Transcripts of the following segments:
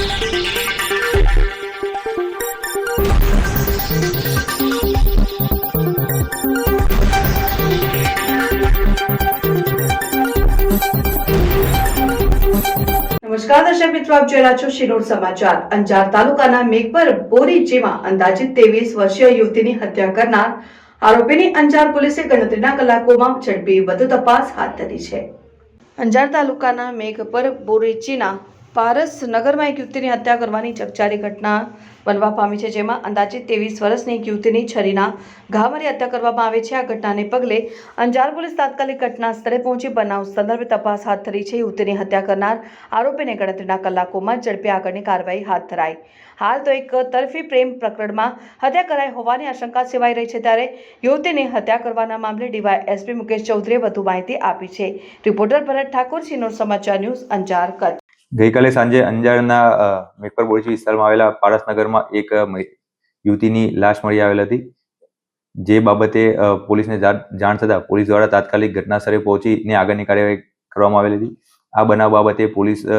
નમસ્કાર દર્શક મિત્રો, આપ જોઈ છો શિરોડ સમાચાર. અંજાર તાલુકાના મેઘપર બોરીચીમાં અંદાજિત ત્રેવીસ વર્ષીય યુવતીની હત્યા કરનાર આરોપીની અંજાર પોલીસે ગણતરીના કલાકોમાં ઝડપી વધુ તપાસ હાથ ધરી છે. અંજાર તાલુકાના મેઘપર બોરીચીના પારસ નગરમાં એક યુવતીની હત્યા કરવાની ચકચારી ઘટના બનવા પામી છે, જેમાં અંદાજિત ત્રેવીસ વર્ષની એક યુવતીની છરીના ઘા મારી હત્યા કરવામાં આવે છે. આ ઘટનાને પગલે અંજાર પોલીસ તાત્કાલિક ઘટના સ્થળે પહોંચી બનાવ સંદર્ભે તપાસ હાથ ધરી છે. યુવતીની હત્યા કરનાર આરોપીને ગણતરીના કલાકોમાં ઝડપી આગળની કાર્યવાહી હાથ ધરાઈ. હાલ તો એક તરફી પ્રેમ પ્રકરણમાં હત્યા કરાઈ હોવાની આશંકા સેવાઈ રહી છે, ત્યારે યુવતીને હત્યા કરવાના મામલે ડીવાય એસપી મુકેશ ચૌધરીએ વધુ માહિતી આપી છે. રિપોર્ટર ભરત ઠાકોર સિનોર સમાચાર ન્યૂઝ અંજાર, કચ્છ. ગઈકાલે સાંજે અંજારના મેકપર બોરીચી વિસ્તારમાં આવેલા પારસનગરમાં એક યુવતીની લાશ મળી આવેલ હતી. જે બાબતે પોલીસને જાણ થતાં પોલીસ દ્વારા તાત્કાલિક ઘટના સ્થળે પહોંચીને આગળની કાર્યવાહી કરવામાં આવેલી હતી. આ બનાવ બાબતે પોલીસ અ,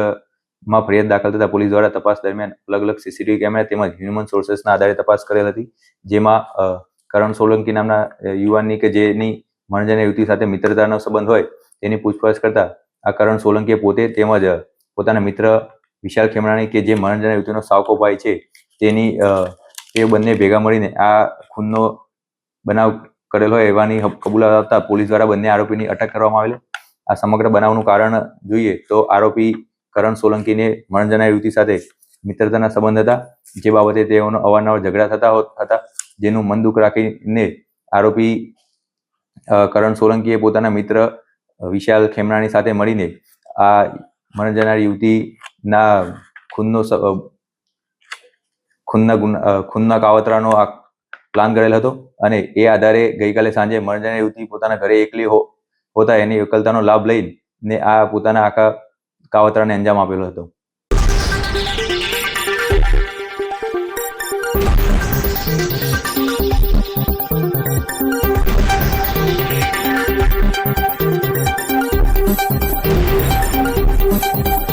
માં ફરિયાદ દાખલ થતાં પોલીસ દ્વારા તપાસ દરમિયાન અલગ અલગ સીસીટીવી કેમેરા તેમજ હ્યુમન સોર્સેસના આધારે તપાસ કરેલ હતી. જેમાં કરણ સોલંકી નામના યુવાનની કે જેની મણજન યુવતી સાથે મિત્રતાનો સંબંધ હોય તેની પૂછપરછ કરતા આ કરણ સોલંકીએ પોતે તેમજ પોતાના મિત્ર વિશાલ ખેમરાણી કે જે મરણજના યુવતીનો સાવકો છે, તેની તે બંને ભેગા મળીને આ ખૂનનો બનાવ કરેલો હોય એવાની કબૂલાત આપતા પોલીસ દ્વારા બંને આરોપીની અટક કરવામાં આવેલી. આ સમગ્ર બનાવનું કારણ જોઈએ તો આરોપી કરણ સોલંકીને મરણજના યુવતી સાથે મિત્રતાના સંબંધ હતા, જે બાબતે તેઓનો અવારનવાર ઝઘડા થતા હતા જેનું મન દુઃખ રાખીને આરોપી કરણ સોલંકીએ પોતાના મિત્ર વિશાલ ખેમરાણી સાથે મળીને આ મરણ જનાર યુવતીના ખૂનનો ખૂનના ગુના ખૂનના કાવતરાનો આ પ્લાન કરેલ હતો અને એ આધારે ગઈકાલે સાંજે મરણ જનાર યુવતી પોતાના ઘરે એકલી હોતા એની એકલતાનો લાભ લઈને આ પોતાના આખા કાવતરાને અંજામ આપેલો હતો.